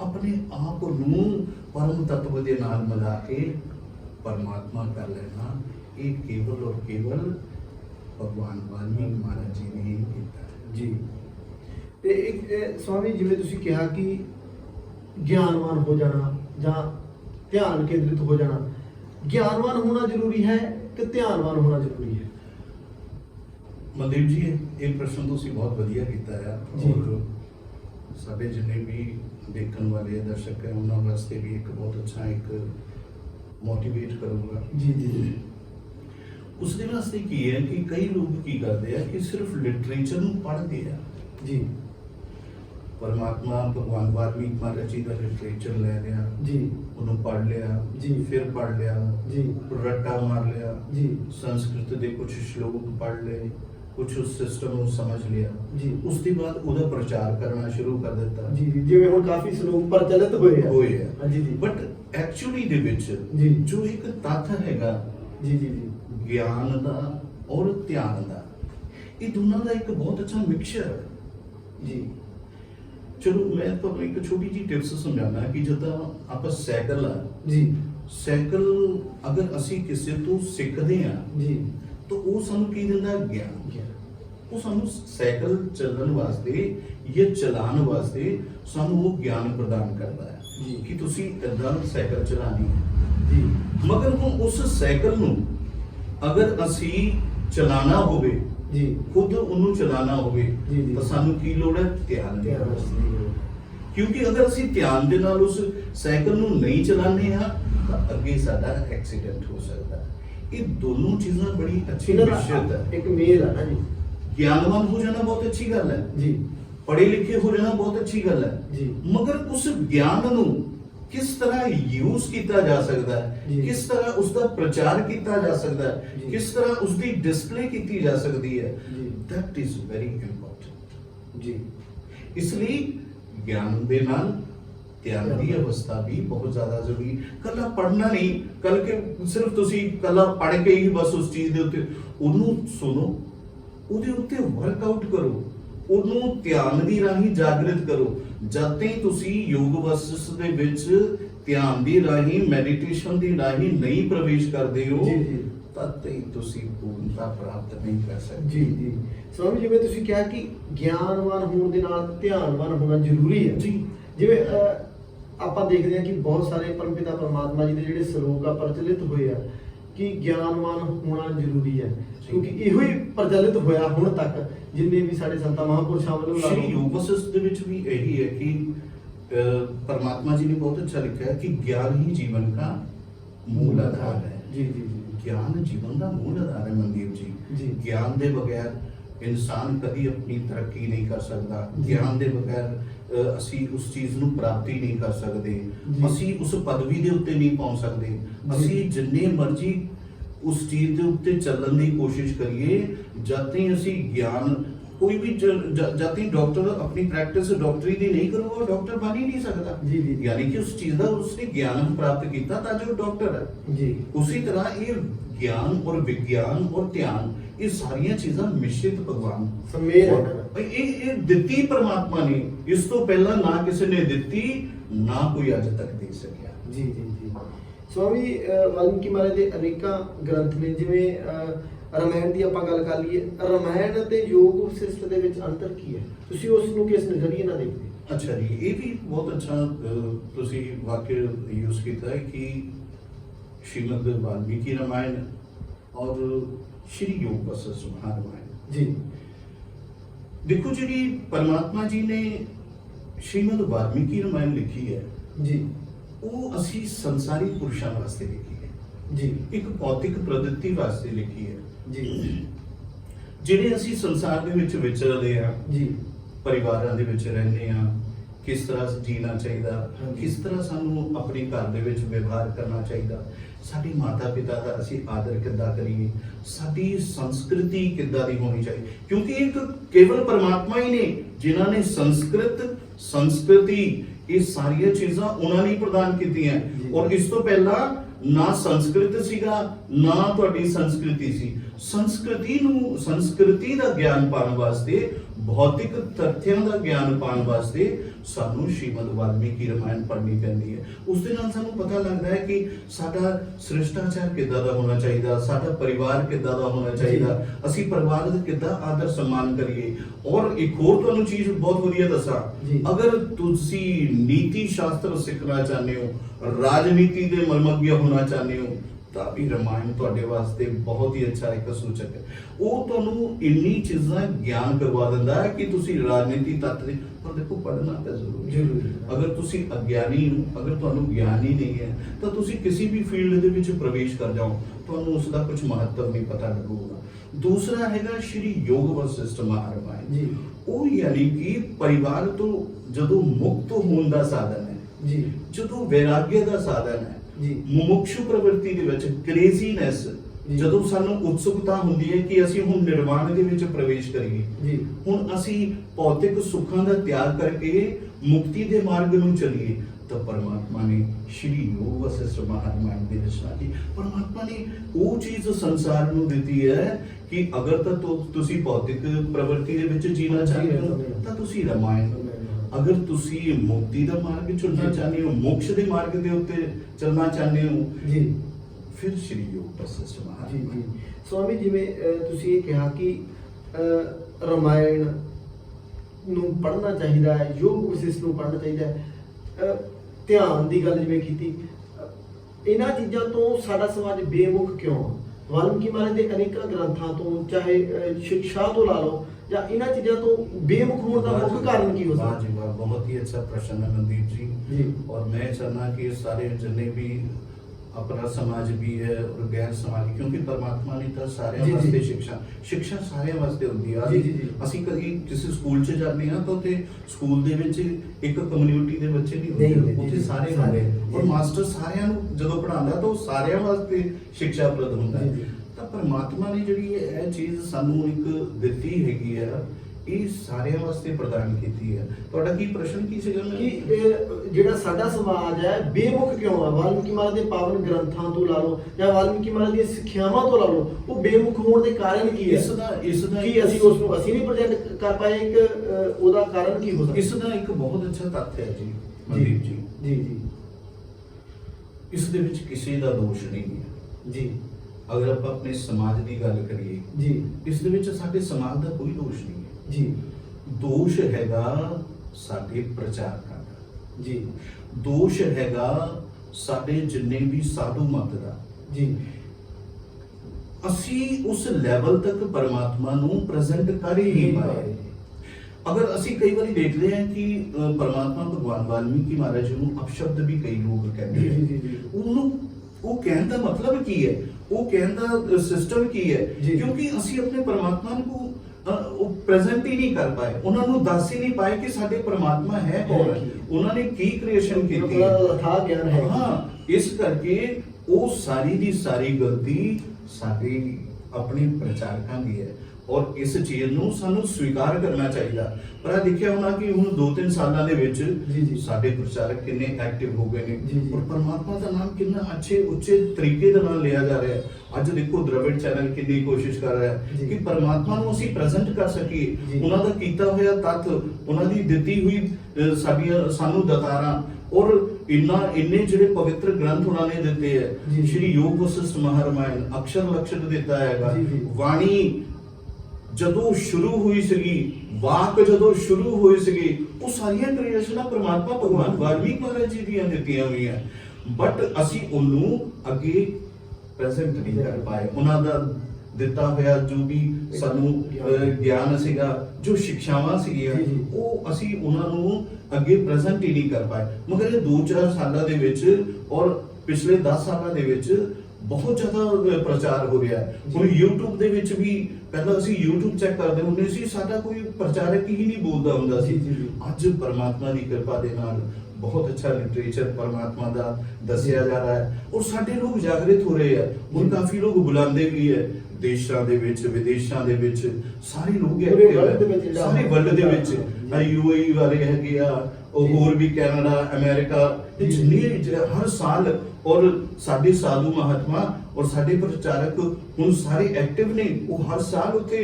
ਆਪਣੇ ਆਪ ਨੂੰ ਪਰਮ ਤਤਵ ਦੇ ਨਾਲ ਮਿਲਾ ਕੇ ਪਰਮਾਤਮਾ ਕਰ ਲੈਣਾ ਇਹ ਕੇਵਲ ਔਰ ਕੇਵਲ ਭਗਵਾਨ ਵਾਲਮੀਕ ਮਹਾਰਾਜ ਜੀ ਨੇ ਹੀ ਕੀਤਾ। ਜੀ ਤੇ ਇੱਕ ਇਹ ਸਵਾਮੀ ਜਿਵੇਂ ਤੁਸੀਂ ਕਿਹਾ ਕਿ ਗਿਆਨਵਾਨ ਹੋ ਜਾਣਾ ਜਾਂ ਧਿਆਨ ਕੇਂਦਰਿਤ ਹੋ ਜਾਣਾ। ਗਿਆਨਵਾਨ ਹੋਣਾ ਜ਼ਰੂਰੀ ਹੈ ਕਿ ਧਿਆਨਵਾਨ ਹੋਣਾ ਜ਼ਰੂਰੀ ਹੈ? ਮਨਦੀਪ ਜੀ ਇਹ- ਪ੍ਰਸ਼ਨ ਤੁਸੀਂ ਬਹੁਤ ਵਧੀਆ ਕੀਤਾ ਹੈ। ਔਰ ਸਾਡੇ ਜਿੰਨੇ ਵੀ ਦੇਖਣ ਵਾਲੇ ਦਰਸ਼ਕ ਹੈ ਉਹਨਾਂ ਵਾਸਤੇ ਵੀ ਇੱਕ ਬਹੁਤ ਅੱਛਾ ਇੱਕ ਮੋਟੀਵੇਟ ਕਰੂਗਾ। ਜੀ ਜੀ ਜੀ। ਉਸ ਦੇ ਵਾਸਤੇ ਕੀ ਹੈ ਕਿ ਕਈ ਲੋਕ ਕੀ ਕਰਦੇ ਆ ਕਿ ਸਿਰਫ ਲਿਟਰੇਚਰ ਨੂੰ ਪੜ੍ਹਦੇ ਆ। ਜੀ। ਪਰਮਾਤਮਾ ਭਗਵਾਨ ਵਾਲਮੀਕ ਮਹਾਰਾਜ ਜੀ ਦਾ ਲਿਟਰੇਚਰ ਲੈ ਲਿਆ। ਜੀ। ਉਹਨੂੰ ਪੜ੍ਹ ਲਿਆ। ਜੀ। ਫਿਰ ਪੜ੍ਹ ਲਿਆ। ਜੀ। ਰੱਟਾ ਮਾਰ ਲਿਆ। ਜੀ। ਸੰਸਕ੍ਰਿਤ ਦੇ ਕੁਝ ਸ਼ਲੋਕ ਪੜ੍ਹ ਲਏ। ਕੁਝ ਉਸ ਸਿਸਟਮ ਨੂੰ ਸਮਝ ਲਿਆ। ਜੀ। ਉਸ ਦੇ ਬਾਅਦ ਉਹਦਾ ਪ੍ਰਚਾਰ ਕਰਨਾ ਸ਼ੁਰੂ ਕਰ ਦਿੱਤਾ। ਜੀ ਜੀ, ਜਿਵੇਂ ਹੁਣ ਕਾਫੀ ਸ਼ਲੋਕ ਪ੍ਰਚਲਿਤ ਹੋਏ ਆ। ਹੋਏ ਆ। ਹਾਂਜੀ ਜੀ। ਬਟ ਐਕਚੁਅਲੀ ਦੇ ਵਿੱਚ ਜੀ। ਜੋ ਇੱਕ ਤੱਥ ਹੈਗਾ ਜੀ ਜੀ ਜੀ। ਗਿਆਨ ਦਾ ਔਰ ਧਿਆਨ ਦਾ ਇਹ ਦੋਨਾਂ ਦਾ ਇੱਕ ਬਹੁਤ ਅੱਛਾ ਮਿਕਸਚਰ ਹੈ। ਜੀ। ਚਲੋ ਮੈਂ ਤੁਹਾਨੂੰ ਇੱਕ ਛੋਟੀ ਜੀ ਟਿਪਸ ਸਮਝਾਉਣਾ ਕਿ ਜਦੋਂ ਆਪਾਂ ਸਾਈਕਲ ਆ ਜੀ। ਸਾਈਕਲ ਅਗਰ ਅਸੀਂ ਕਿਸੇ ਤੋਂ ਸਿੱਖਦੇ ਆ ਜੀ। ਤਾਂ ਉਹ ਸਾਨੂੰ ਕੀ ਦਿੰਦਾ? ਗਿਆਨ। ਉਹ ਸਾਨੂੰ ਸਾਈਕਲ ਚੱਲਣ ਵਾਸਤੇ ਜਾਂ ਚਲਾਉਣ ਵਾਸਤੇ ਸਾਨੂੰ ਉਹ ਗਿਆਨ ਪ੍ਰਦਾਨ ਕਰਦਾ ਹੈ। ਕਿ ਤੁਸੀਂ ਇਦਾਂ ਸਾਈਕਲ ਚਲਾਣੀ ਹੈ। ਜੀ। ਮਗਰ ਹੁਣ ਉਸ ਸਾਈਕਲ ਨੂੰ ਅਗਰ ਅਸੀਂ ਚਲਾਣਾ ਹੋਵੇ ਜੀ। ਖੁਦ ਉਹਨੂੰ ਚਲਾਣਾ ਹੋਵੇ ਜੀ, ਜੀ। ਤਾਂ ਸਾਨੂੰ ਕੀ ਲੋੜ ਹੈ? ਧਿਆਨ ਦੀ ਧਿਆਨ ਹੈ। ਕਿਉਂਕਿ ਅਗਰ ਅਸੀਂ ਧਿਆਨ ਦੇ ਨਾਲ ਉਸ ਸਾਈਕਲ ਨੂੰ ਨਹੀਂ ਚਲਾਉਂਦੇ ਹਾਂ ਤਾਂ ਅੱਗੇ ਸਾਡਾ ਐਕਸੀਡੈਂਟ ਹੋ ਸਕਦਾ ਹੈ। ਇਹ ਦੋਨੋਂ ਚੀਜ਼ਾਂ ਬੜੀ ਅੱਛੀ ਇਹਨਾਂ ਦਾ ਹੈ। ਇੱਕ ਮੇਲ ਹੈ ਨਾ ਜੀ। ਗਿਆਨਵਾਨ ਹੋ ਜਾਣਾ ਬਹੁਤ ਅੱਛੀ ਗੱਲ ਹੈ। ਜੀ। ਪੜ੍ਹੇ ਲਿਖੇ ਹੋ ਜਾਣਾ ਬਹੁਤ ਅੱਛੀ ਗੱਲ ਹੈ। ਜੀ। ਮਗਰ ਉਸ ਗਿਆਨ ਨੂੰ ਕਿਸ ਤਰ੍ਹਾਂ ਯੂਜ਼ ਕੀਤਾ ਜਾ ਸਕਦਾ ਹੈ? ਜੀ। ਕਿਸ ਤਰ੍ਹਾਂ ਉਸ ਦਾ ਪ੍ਰਚਾਰ ਕੀਤਾ ਜਾ ਸਕਦਾ ਹੈ? ਜੀ। ਕਿਸ ਤਰ੍ਹਾਂ ਉਸ ਦੀ ਡਿਸਪਲੇ ਕੀਤੀ ਜਾ ਸਕਦੀ ਹੈ? ਜੀ। ਦੈਟ ਇਜ਼ ਵੈਰੀ ਇੰਪੋਰਟੈਂਟ ਜੀ। ਇਸ ਲਈ ਗਿਆਨ ਦੇ ਨਾਲ ਧਿਆਨ ਦੀ ਅਵਸਥਾ ਵੀ ਬਹੁਤ ਜ਼ਿਆਦਾ ਜ਼ਰੂਰੀ ਕੱਲਾ ਪੜ੍ਹਨਾ ਨਹੀਂ ਕੱਲ ਕੇ ਸਿਰਫ ਤੁਸੀਂ ਕੱਲਾ ਪੜ੍ਹ ਕੇ ਹੀ ਬਸ ਉਸ ਚੀਜ਼ ਦੇ ਉੱਤੇ ਉਹਨੂੰ ਸੁਣੋ ਉਹਦੇ ਉੱਤੇ ਵਰਕਆਊਟ ਕਰੋ ਉਹਨੂੰ ਧਿਆਨ ਦੀ ਰਾਹੀਂ ਜਾਗਰਿਤ ਕਰੋ। ਜਦ ਤੱਕ ਤੁਸੀਂ ਯੋਗ ਵਸਸ ਦੇ ਵਿੱਚ ਧਿਆਨ ਦੀ ਰਾਹੀਂ ਮੈਡੀਟੇਸ਼ਨ ਦੀ ਰਾਹੀਂ ਨਹੀਂ ਪ੍ਰਵੇਸ਼ ਕਰਦੇ ਹੋ ਜੀ, ਜੀ। ਤਦ ਤੱਕ ਤੁਸੀਂ ਪੂਰਨਤਾ ਪ੍ਰਾਪਤ ਨਹੀਂ ਕਰ ਸਕਦੇ ਜੀ ਜੀ ਸਵਾਮੀ ਜਿਵੇਂ ਤੁਸੀਂ ਕਿਹਾ ਕਿ ਗਿਆਨਵਾਨ ਹੋਣ ਦੇ ਨਾਲ ਧਿਆਨਵਾਨ ਹੋਣਾ ਜ਼ਰੂਰੀ ਹੈ ਜੀ। ਜਿਵੇਂ ਆਪਾਂ ਦੇਖਦੇ ਹਾਂ ਕਿ ਬਹੁਤ ਸਾਰੇ ਪਰਮਪਿਤਾ ਪਰਮਾਤਮਾ ਜੀ ਦੇ ਜਿਹੜੇ ਸ਼ਲੋਕ ਆ ਪ੍ਰਚਲਿਤ ਹੋਏ ਆ ਕਿ ਗਿਆਨਵਾਨ ਹੋਣਾ ਜ਼ਰੂਰੀ ਹੈ। ਕਿਉਂਕਿ ਇਹੋ ਹੀ ਪ੍ਰਚਲਿਤ ਹੋਇਆ ਹੁਣ ਤੱਕ ਜਿੰਨੇ ਵੀ ਸਾਡੇ ਸੰਤਾਂ ਮਹਾਂਪੁਰਸ਼ਾਂ ਵੱਲੋਂ ਸ਼੍ਰੀ ਲਓ। ਯੋਗ ਵਸਿਸ਼ਠ ਦੇ ਵਿੱਚ ਵੀ ਇਹੀ ਹੈ ਕਿ ਪਰਮਾਤਮਾ ਜੀ ਨੇ ਬਹੁਤ ਅੱਛਾ ਲਿਖਿਆ ਕਿ ਗਿਆਨ ਹੀ ਜੀਵਨ ਦਾ ਮੂਲ ਆਧਾਰ ਹੈ ਜੀ ਜੀ ਗਿਆਨ ਜੀਵਨ ਦਾ ਮੂਲ ਆਧਾਰ ਹੈ ਮਨਦੀਪ ਜੀ ਜੀ। ਗਿਆਨ ਦੇ ਬਗੈਰ ਇਨਸਾਨ ਕਦੀ ਆਪਣੀ ਤਰੱਕੀ ਨਹੀਂ ਕਰ ਸਕਦਾ। ਗਿਆਨ ਦੇ ਬਗੈਰ ਅਸੀਂ ਉਸ ਚੀਜ਼ ਨੂੰ ਪ੍ਰਾਪਤੀ ਨਹੀਂ ਕਰ ਸਕਦੇ। ਅਸੀਂ ਉਸ ਪਦਵੀ ਦੇ ਉੱਤੇ ਨਹੀਂ ਪਹੁੰਚ ਸਕਦੇ ਅਸੀਂ ਜਿੰਨੇ ਮਰਜ਼ੀ ਉਸ ਚੀਜ਼ ਦੇ ਉੱਤੇ ਚੱਲਣ ਦੀ ਕੋਸ਼ਿਸ਼ ਕਰੀਏ ਜਦ ਤੱਕ ਅਸੀਂ ਗਿਆਨ ਕੋਈ ਵੀ ਜਦ ਤੱਕ ਡਾਕਟਰ ਆਪਣੀ ਪ੍ਰੈਕਟਿਸ ਡਾਕਟਰੀ ਦੀ ਨਹੀਂ ਕਰੂਗਾ ਉਹ ਡਾਕਟਰ ਬਣ ਹੀ ਨਹੀਂ ਸਕਦਾ। ਜੀ, ਜੀ। ਯਾਨੀ ਕਿ ਉਸ ਚੀਜ਼ ਦਾ ਉਸਨੇ ਗਿਆਨ ਪ੍ਰਾਪਤ ਕੀਤਾ ਤਾਂ ਜੋ ਡਾਕਟਰ ਹੈ। ਜੀ। ਉਸੇ ਤਰ੍ਹਾਂ ਇਹ ਗਿਆਨ ਔਰ ਵਿਗਿਆਨ ਔਰ ਧਿਆਨ ਇਹ ਸਾਰੀਆਂ ਚੀਜ਼ਾਂ ਮਿਸ਼ਰਿਤ ਭਗਵਾਨ ਔਰ ਇਹ ਇਹ ਦਿੱਤੀ ਪਰਮਾਤਮਾ ਨੇ ਇਸ ਤੋਂ ਪਹਿਲਾਂ ਨਾ ਕਿਸੇ ਨੇ ਦਿੱਤੀ ਨਾ ਕੋਈ ਅੱਜ ਤੱਕ ਦੇ ਸਕਿਆ। ਜੀ ਜੀ ਜੀ। ਸਵਾਮੀ ਵਾਲਮੀਕੀ ਮਹਾਰਾਜ ਦੇ ਅਨੇਕਾਂ ਗ੍ਰੰਥ ਨੇ ਜਿਵੇਂ ਰਾਮਾਇਣ ਦੀ ਆਪਾਂ ਗੱਲ ਕਰ ਲਈਏ ਰਾਮਾਇਣ ਅਤੇ ਯੋਗ ਵਸਿਸ਼ਠ ਦੇ ਵਿੱਚ ਅੰਤਰ ਕੀ ਹੈ? ਤੁਸੀਂ ਉਸ ਨੂੰ ਕਿਸ ਨਜ਼ਰੀਏ ਨਾਲ ਦੇਖਦੇ? ਅੱਛਾ ਜੀ ਇਹ ਵੀ ਬਹੁਤ ਅੱਛਾ ਤੁਸੀਂ ਵਾਕਿਆ ਯੂਜ਼ ਕੀਤਾ ਹੈ ਕਿ ਸ਼੍ਰੀਮਦ ਵਾਲਮੀਕੀ ਰਾਮਾਇਣ ਔਰ ਸ਼੍ਰੀ ਯੋਗ ਵਸਿਸ਼ਠ ਮਹਾਰਾਮਾਇਣ ਜੀ। ਦੇਖੋ ਜਿਹੜੀ ਪਰਮਾਤਮਾ ਜੀ ਨੇ ਸ਼੍ਰੀਮਦ ਵਾਲਮੀਕੀ ਰਾਮਾਇਣ ਲਿਖੀ ਹੈ ਜੀ। ਉਹ ਅਸੀਂ ਸੰਸਾਰੀ ਪੁਰਸ਼ਾਂ ਵਾਸਤੇ ਲਿਖੀ ਹੈ। ਜੀ। ਇੱਕ ਭੌਤਿਕ ਪ੍ਰਦਿੱਤੀ ਵਾਸਤੇ ਲਿਖੀ ਹੈ। ਜੀ। ਜਿਹੜੇ ਅਸੀਂ ਸੰਸਾਰ ਦੇ ਵਿੱਚ ਵਿਚਰਦੇ ਆ ਜੀ। ਪਰਿਵਾਰਾਂ ਦੇ ਵਿੱਚ ਰਹਿੰਦੇ ਆ ਕਿਸ ਤਰ੍ਹਾਂ ਜੀਣਾ ਚਾਹੀਦਾ। ਕਿਸ ਤਰ੍ਹਾਂ ਸਾਨੂੰ ਆਪਣੇ ਘਰ ਦੇ ਵਿੱਚ ਵਿਵਹਾਰ ਕਰਨਾ ਚਾਹੀਦਾ ਸਾਡੀ ਮਾਤਾ ਪਿਤਾ ਦਾ ਅਸੀਂ ਆਦਰ ਕਿੱਦਾਂ ਕਰੀਏ ਸਾਡੀ ਸੰਸਕ੍ਰਿਤੀ ਕਿੱਦਾਂ ਦੀ ਹੋਣੀ ਚਾਹੀਦੀ ਕਿਉਂਕਿ ਇੱਕ ਕੇਵਲ ਪਰਮਾਤਮਾ ਹੀ ਨੇ ਜਿਨ੍ਹਾਂ ਨੇ ਸੰਸਕ੍ਰਿਤ ਸੰਸਕ੍ਰਿਤੀ ਇਹ ਸਾਰੀਆਂ ਚੀਜ਼ਾਂ ਉਹਨਾਂ ਨੇ ਪ੍ਰਦਾਨ ਕੀਤੀਆਂ। ਔਰ ਇਸ ਤੋਂ ਪਹਿਲਾਂ ਨਾ ਸੰਸਕ੍ਰਿਤ ਸੀਗਾ ਨਾ ਤੁਹਾਡੀ ਸੰਸਕ੍ਰਿਤੀ ਸੀ ਸੰਸਕ੍ਰਿਤੀ ਨੂੰ ਸੰਸਕ੍ਰਿਤੀ ਦਾ ਗਿਆਨ ਪਾਉਣ ਵਾਸਤੇ ਭੌਤਿਕ ਤੱਥਿਆਂ ਦਾ ਗਿਆਨ ਪਾਉਣ ਵਾਸਤੇ ਸਾਨੂੰ ਸ਼੍ਰੀਮਦ ਵਾਲਮੀਕੀ ਰਮਾਇਣ ਪੜ੍ਹਨੀ ਪੈਂਦੀ ਹੈ। ਉਸ ਦੇ ਨਾਲ ਸਾਨੂੰ ਪਤਾ ਲੱਗਦਾ ਹੈ ਕਿ ਸਾਡਾ ਸ੍ਰਿਸ਼ਟਾਚਾਰ ਕਿੱਦਾਂ ਦਾ ਹੋਣਾ ਚਾਹੀਦਾ ਸਾਡਾ ਪਰਿਵਾਰ ਕਿੱਦਾਂ ਦਾ ਹੋਣਾ ਚਾਹੀਦਾ ਅਸੀਂ ਪਰਿਵਾਰ ਦਾ ਕਿੱਦਾਂ ਆਦਰ ਸਨਮਾਨ ਕਰੀਏ? ਔਰ ਇੱਕ ਹੋਰ ਤੁਹਾਨੂੰ ਚੀਜ਼ ਬਹੁਤ ਵਧੀਆ ਦੱਸਾਂ। ਅਗਰ ਤੁਸੀਂ ਨੀਤੀ ਸ਼ਾਸਤਰ ਸਿੱਖਣਾ ਚਾਹੁੰਦੇ ਹੋ ਰਾਜਨੀਤੀ ਦੇ ਮਰਮੱਗੇ ਹੋਣਾ ਚਾਹੁੰਦੇ ਹੋ ਤਾਂ ਵੀ ਰਮਾਇਣ ਤੁਹਾਡੇ ਵਾਸਤੇ ਬਹੁਤ ਹੀ ਅੱਛਾ ਇੱਕ ਸੂਚਕ ਹੈ। ਉਹ ਤੁਹਾਨੂੰ ਇੰਨੀ ਚੀਜ਼ਾਂ ਗਿਆਨ ਕਰਵਾ ਦਿੰਦਾ ਹੈ ਕਿ ਤੁਸੀਂ ਰਾਜਨੀਤੀ ਤੱਤ ਦੇ ਪਰ ਦੇਖੋ ਪੜ੍ਹਨਾ ਤਾਂ ਜ਼ਰੂਰੀ ਹੈ। ਜ਼ਰੂਰੀ। ਅਗਰ ਤੁਸੀਂ ਅਗਿਆਨੀ ਹੋ ਅਗਰ ਤੁਹਾਨੂੰ ਗਿਆਨ ਹੀ ਨਹੀਂ ਹੈ ਤਾਂ ਤੁਸੀਂ ਕਿਸੇ ਵੀ ਫੀਲਡ ਦੇ ਵਿੱਚ ਪ੍ਰਵੇਸ਼ ਕਰ ਜਾਓ। ਤੁਹਾਨੂੰ ਉਸ ਦਾ ਕੁਝ ਮਹੱਤਵ ਨਹੀਂ ਪਤਾ ਲੱਗੂਗਾ। ਦੂਸਰਾ ਹੈਗਾ ਸ਼੍ਰੀ ਯੋਗ ਵਸਿਸ਼ਠ ਮਹਾਰਾਮਾਇਣ ਜੀ। ਉਹ ਯਾਨੀ ਕਿ ਪਰਿਵਾਰ ਤੋਂ ਜਦੋਂ ਮੁਕਤ ਹੋਣ ਦਾ ਸਾਧਨ ਹੈ। ਜੀ। ਜਦੋਂ ਵੈਰਾਗਿਆ ਦਾ ਸਾਧਨ ਹੈ ਜੀ। ਮੁਮੁਕਸ਼ੂ ਪ੍ਰਵਿਰਤੀ ਦੇ ਵਿੱਚ ਕ੍ਰੇਜ਼ੀਨੈਸ। ਜਦੋਂ ਸਾਨੂੰ ਉਤਸੁਕਤਾ ਹੁੰਦੀ ਹੈ ਕਿ ਅਸੀਂ ਹੁਣ ਨਿਰਵਾਣ ਦੇ ਵਿੱਚ ਪ੍ਰਵੇਸ਼ ਕਰੀਏ। ਜੀ। ਹੁਣ ਅਸੀਂ ਭੌਤਿਕ ਸੁੱਖਾਂ ਦਾ ਤਿਆਗ ਕਰਕੇ ਮੁਕਤੀ ਦੇ ਮਾਰਗ ਨੂੰ ਚੱਲੀਏ ਤਾਂ ਪਰਮਾਤਮਾ ਨੇ ਸ਼੍ਰੀ ਯੋਗ ਵਸਿਸ਼ਠ ਮਹਾਰਾਮਾਇਣ ਦੀ ਰਚਨਾ ਕੀਤੀ ਪਰਮਾਤਮਾ ਨੇ ਉਹ ਚੀਜ਼ ਸੰਸਾਰ ਨੂੰ ਦਿੱਤੀ ਹੈ ਕਿ ਅਗਰ ਤਾਂ ਤੁ- ਤੁਸੀਂ ਭੌਤਿਕ ਪ੍ਰਵਿਰਤੀ ਦੇ ਵਿੱਚ ਜੀਣਾ ਚਾਹੁੰਦੇ ਹੋ ਤਾਂ ਤੁਸੀਂ ਰਾਮਾਇਣ ਅਗਰ ਤੁਸੀਂ ਮੁਕਤੀ ਦਾ ਮਾਰਗ ਚੁਣਨਾ ਚਾਹੁੰਦੇ ਹੋ ਮੋਕਸ਼ ਦੇ ਮਾਰਗ ਦੇ ਉੱਤੇ ਚੱਲਣਾ ਚਾਹੁੰਦੇ ਹੋ ਜੀ। ਫਿਰ ਸ਼੍ਰੀ ਯੋਗ ਵਸਿਸ਼ਠ ਜੀ ਮਹਾਰਾਮਾਇਣ ਜੀ। ਸਵਾਮੀ ਜਿਵੇਂ ਤੁਸੀਂ ਇਹ ਕਿਹਾ ਕਿ ਰਾਮਾਇਣ ਨੂੰ ਪੜ੍ਹਨਾ ਚਾਹੀਦਾ ਹੈ ਯੋਗ ਵਿਸ਼ੇਸ਼ ਨੂੰ ਪੜ੍ਹਨਾ ਚਾਹੀਦਾ ਹੈ। ਧਿਆਨ ਦੀ ਗੱਲ ਜਿਵੇਂ ਕੀਤੀ ਇਹਨਾਂ ਚੀਜ਼ਾਂ ਤੋਂ ਸਾਡਾ ਸਮਾਜ ਬੇਮੁਖ ਕਿਉਂ ਵਾਲਮੀਕੀ ਮਹਾਰਾਜ ਦੇ ਅਨੇਕਾਂ ਗ੍ਰੰਥਾਂ ਤੋਂ ਚਾਹੇ ਸ਼ਿਕਸ਼ਾ ਤੋਂ ਲਾ ਲਓ ਜਾਂ ਇਹਨਾਂ ਚੀਜ਼ਾਂ ਤੋਂ ਬੇਮੁਖ ਹੋਣ ਦਾ ਮੁੱਖ ਕਾਰਨ ਕੀ ਹੋ वाह ਸਕਦਾ जी वाह बहुत ही अच्छा प्रश्न है मनदीप जी जी। और मैं चाहना कि सारे जितने भी अपना समाज भी है और गैर समाजी क्योंकि परमात्मा ने ਤਾਂ ਸਾਰਿਆਂ जी, जी। ਵਾਸਤੇ ਸਿੱਖਿਆ ਸਿੱਖਿਆ ਸਾਰਿਆਂ ਵਾਸਤੇ ਹੁੰਦੀ ਆ जी, जी, जी। ਅਸੀਂ ਕਦੀ ਕਿਸੇ ਸਕੂਲ 'ਚ ਜਾਂਦੇ ਆ ਤਾਂ ਉੱਥੇ ਸਕੂਲ ਦੇ ਵਿੱਚ ਇੱਕ ਕਮਿਊਨਿਟੀ ਦੇ ਬੱਚੇ ਨਹੀਂ ਨਹੀਂ ਹੁੰਦੇ ਹੁੰਦੇ, ਉੱਥੇ जी, ਸਾਰੇ ਸਾਰੇ, ਹੁੰਦੇ ਔਰ जी। ਮਾਸਟਰ ਸਾਰਿਆਂ ਨੂੰ ਜਦੋਂ ਪੜ੍ਹਾਉਂਦਾ ਤਾਂ ਉਹ ਸਾਰਿਆਂ ਵਾਸਤੇ ਸਿੱਖਿਆ ਪ੍ਰਦ ਹੁੰਦਾ जी, ਹੈ जी। ਤਾਂ ਪਰਮਾਤਮਾ ਨੇ ਜਿਹੜੀ ਇਹ ਚੀਜ਼ ਸਾਨੂੰ ਇੱਕ ਦਿੱਤੀ ਹੈਗੀ ਆ ਇਹ ਸਾਰਿਆਂ ਵਾਸਤੇ ਪ੍ਰਦਾਨ ਕੀਤੀ ਹੈ ਤੁਹਾਡਾ ਕੀ ਪ੍ਰਸ਼ਨ ਕੀ ਸੀਗਾ? ਕਿ ਜਿਹੜਾ ਸਾਡਾ ਸਮਾਜ ਹੈ ਬੇਮੁਖ ਕਿਉਂ ਹੈ ਵਾਲਮੀਕੀ ਮਹਾਰਾਜ ਦੇ ਪਾਵਨ ਗ੍ਰੰਥਾਂ ਤੋਂ ਲਾ ਲਓ ਜਾਂ ਵਾਲਮੀਕੀ ਮਹਾਰਾਜ ਦੀਆਂ ਸਿੱਖਿਆਵਾਂ ਤੋਂ ਲਾ ਲਓ ਉਹ ਬੇਮੁਖ ਹੋਣ ਦੇ ਕਾਰਨ ਕੀ ਹੈ? ਇਸ ਦਾ ਇਸ ਦਾ ਕੀ ਅਸੀਂ ਉਸ ਨੂੰ ਅਸੀਂ ਨਹੀਂ ਪ੍ਰੈਜ਼ੈਂਟ ਕਰ ਪਾਏ ਇੱਕ ਉਹਦਾ ਕਾਰਨ ਕੀ ਹੋ ਸਕਦਾ? ਇਸ ਦਾ ਇੱਕ ਬਹੁਤ ਅੱਛਾ ਤੱਥ ਹੈ ਜੀ ਮਨਦੀਪ ਜੀ। ਜੀ ਜੀ। ਇਸ ਦੇ ਵਿੱਚ ਕਿਸੇ ਦਾ ਦੋਸ਼ ਨਹੀਂ ਹੈ। ਜੀ। ਅਗਰ ਆਪਾਂ ਆਪਣੇ ਸਮਾਜ ਦੀ ਗੱਲ ਕਰੀਏ ਜੀ। ਇਸ ਦੇ ਵਿੱਚ ਸਾਡੇ ਸਮਾਜ ਦਾ ਕੋਈ ਦੋਸ਼ ਨਹੀਂ ਹੈ। ਜੀ। ਦੋਸ਼ ਹੈਗਾ ਸਾਡੇ ਪ੍ਰਚਾਰਕਾਂ ਦਾ। ਜੀ। ਦੋਸ਼ ਹੈਗਾ ਸਾਡੇ ਜਿੰਨੇ ਵੀ ਸਾਧੂ ਮਤ ਦਾ। ਜੀ। ਅਸੀਂ ਉਸ ਲੈਵਲ ਤੱਕ ਪਰਮਾਤਮਾ ਨੂੰ ਪ੍ਰੈਜ਼ੈਂਟ ਕਰ ਹੀ ਨਹੀਂ ਪਾਏ। ਅਗਰ ਅਸੀਂ ਕਈ ਵਾਰੀ ਦੇਖਦੇ ਹਾਂ ਕਿ ਪਰਮਾਤਮਾ ਭਗਵਾਨ ਵਾਲਮੀਕੀ ਮਹਾਰਾਜ ਨੂੰ ਅਪਸ਼ਬਦ ਵੀ ਕਈ ਲੋਕ ਕਹਿੰਦੇ ਜੀ। ਉਹਨੂੰ ਉਹ ਕਹਿਣ ਦਾ ਮਤਲਬ ਕੀ ਹੈ? ਉਹ ਕਹਿਣ ਦਾ ਸਿਸਟਮ ਕੀ ਹੈ। ਕਿਉਂਕਿ ਅਸੀਂ ਆਪਣੇ ਪਰਮਾਤਮਾ ਨੂੰ ਉਹ ਪ੍ਰੈਜ਼ੈਂਟ ਹੀ ਨਹੀਂ ਕਰ ਪਾਏ। ਉਹਨਾਂ ਨੂੰ ਦੱਸ ਹੀ ਨਹੀਂ ਪਾਏ ਕਿ ਸਾਡੇ ਪਰਮਾਤਮਾ ਹੈ ਕੌਣ ਹੈ? ਉਹਨਾਂ ਨੇ ਕੀ ਕ੍ਰੀਏਸ਼ਨ ਕੀਤੀ ਉਹਦਾ ਅਥਾਹ ਗਿਆਨ ਹੈ ਹਾਂ ਇਸ ਕਰਕੇ ਉਹ ਸਾਰੀ ਦੀ ਸਾਰੀ ਗਲਤੀ ਸਾਡੀ ਆਪਣੀ ਪ੍ਰਚਾਰਕਾਂ ਦੀ ਹੈ। ਔਰ ਇਸ ਚੀਜ਼ ਨੂੰ ਸਾਨੂੰ ਸਵੀਕਾਰ ਕਰਨਾ ਚਾਹੀਦਾ ਪਰ ਆ ਦੇਖਿਆ ਹੋਣਾ ਕਿ ਹੁਣ 2-3 ਸਾਲਾਂ ਦੇ ਵਿੱਚ ਜੀ, ਜੀ। ਸਾਡੇ ਪ੍ਰਚਾਰਕ ਕਿੰਨੇ ਐਕਟਿਵ ਹੋ ਗਏ ਨੇ। ਔਰ ਪਰਮਾਤਮਾ ਦਾ ਨਾਮ ਕਿੰਨਾ ਅੱਛੇ ਉੱਚੇ ਤਰੀਕੇ ਦੇ ਨਾਲ ਲਿਆ ਜਾ ਰਿਹਾ ਹੈ ਅੱਜ ਦੇਖੋ ਦ੍ਰਵਿੜ ਚੈਨਲ ਕਿੰਨੀ ਕੋਸ਼ਿਸ਼ ਕਰ ਰਿਹਾ ਹੈ। ਕਿ ਪਰਮਾਤਮਾ ਨੂੰ ਅਸੀਂ ਪ੍ਰੈਜ਼ੈਂਟ ਕਰ ਸਕੀਏ। ਉਹਨਾਂ ਦਾ ਕੀਤਾ ਹੋਇਆ ਤੱਥ ਉਹਨਾਂ ਦੀ ਦਿੱਤੀ ਹੋਈ ਸਾਡੀਆਂ ਸਾਨੂੰ ਦਤਾਰਾਂ ਔਰ ਇੰਨਾ ਇੰਨੇ ਜਿਹੜੇ ਪਵਿੱਤਰ ਗ੍ਰੰਥ ਉਹਨਾਂ ਨੇ ਦਿੱਤੇ ਹੈ। ਸ਼੍ਰੀ ਯੋਗ ਵਸਿਸ਼ਠ ਮਹਾਰਾਮਾਇਣ ਅਕਸ਼ਰ ਲਕਸ਼ਰ ਦਿੱਤਾ ਹੈਗਾ। ਬਾਣੀ ਜਦੋਂ ਸ਼ੁਰੂ ਹੋਈ ਸੀਗੀ ਵਾਕ ਜਦੋਂ ਸ਼ੁਰੂ ਹੋਈ ਸੀਗੀ ਉਹ ਸਾਰੀਆਂ ਕ੍ਰਿਏਸ਼ਨਾਂ ਪ੍ਰਮਾਤਮਾ ਭਗਵਾਨ ਵਾਲਮੀਕ ਮਹਾਰਾਜ ਜੀ ਦੀਆਂ ਦਿੱਤੀਆਂ ਹੋਈਆਂ। ਬਟ ਅਸੀਂ ਉਹਨੂੰ ਅੱਗੇ ਪ੍ਰੈਜ਼ੈਂਟ ਨਹੀਂ ਕਰ ਪਾਏ। ਉਹਨਾਂ ਦਾ ਦਿੱਤਾ ਹੋਇਆ ਜੋ ਵੀ ਸਾਨੂੰ ਗਿਆਨ ਸੀਗਾ ਜੋ ਸਿੱਖਿਆਵਾਂ ਸੀਗੀਆਂ। ਉਹ ਅਸੀਂ ਉਹਨਾਂ ਨੂੰ ਅੱਗੇ ਪ੍ਰੈਜ਼ੈਂਟ ਹੀ ਨਹੀਂ ਕਰ ਪਾਏ। ਮਗਰ ਇਹ 2-4 ਸਾਲਾਂ ਦੇ ਵਿੱਚ ਔਰ ਪਿਛਲੇ 10 ਸਾਲਾਂ ਦੇ ਵਿੱਚ ਬਹੁਤ ਜ਼ਿਆਦਾ ਪ੍ਰਚਾਰ ਹੋ ਰਿਹਾ ਹੈ ਹੁਣ YouTube ਦੇ ਵਿੱਚ ਵੀ ਪਹਿਲਾਂ ਅਸੀਂ YouTube ਚੈੱਕ ਕਰਦੇ ਹੁੰਦੇ ਸੀ ਸਾਡਾ ਕੋਈ ਪ੍ਰਚਾਰਕ ਹੀ ਨਹੀਂ ਬੋਲਦਾ ਹੁੰਦਾ ਸੀ। ਅੱਜ ਪਰਮਾਤਮਾ ਦੀ ਕਿਰਪਾ ਦੇ ਨਾਲ ਬਹੁਤ ਅੱਛਾ ਲਿਟਰੇਚਰ ਪਰਮਾਤਮਾ ਦਾ ਦੱਸਿਆ ਜਾ ਰਿਹਾ ਹੈ ਔਰ ਸਾਡੇ ਲੋਕ ਜਾਗਰਿਤ ਹੋ ਰਹੇ ਆ ਹੁਣ। ਕਾਫੀ ਲੋਕ ਬੁਲਾਉਂਦੇ ਵੀ ਹੈ ਦੇਸ਼ਾਂ ਦੇ ਵਿੱਚ ਵਿਦੇਸ਼ਾਂ ਦੇ ਵਿੱਚ ਸਾਰੇ ਲੋਕ ਜਿਹੜਾ ਸਾਰੇ ਵਰਲਡ ਦੇ ਵਿੱਚ ਯੂਏਈ ਵਾਲੇ ਹੈਗੇ ਆ ਉਹ। ਹੋਰ ਵੀ ਕੈਨੇਡਾ ਅਮਰੀਕਾ। ਜਿੰਨੇ ਜਿਹੜੇ ਹਰ ਸਾਲ ਔਰ ਸਾਡੇ ਸਾਧੂ ਮਹਾਤਮਾ ਔਰ ਸਾਡੇ ਪ੍ਰਚਾਰਕ ਹੁਣ ਸਾਰੇ ਐਕਟਿਵ ਨੇ ਉਹ ਹਰ ਸਾਲ ਉੱਥੇ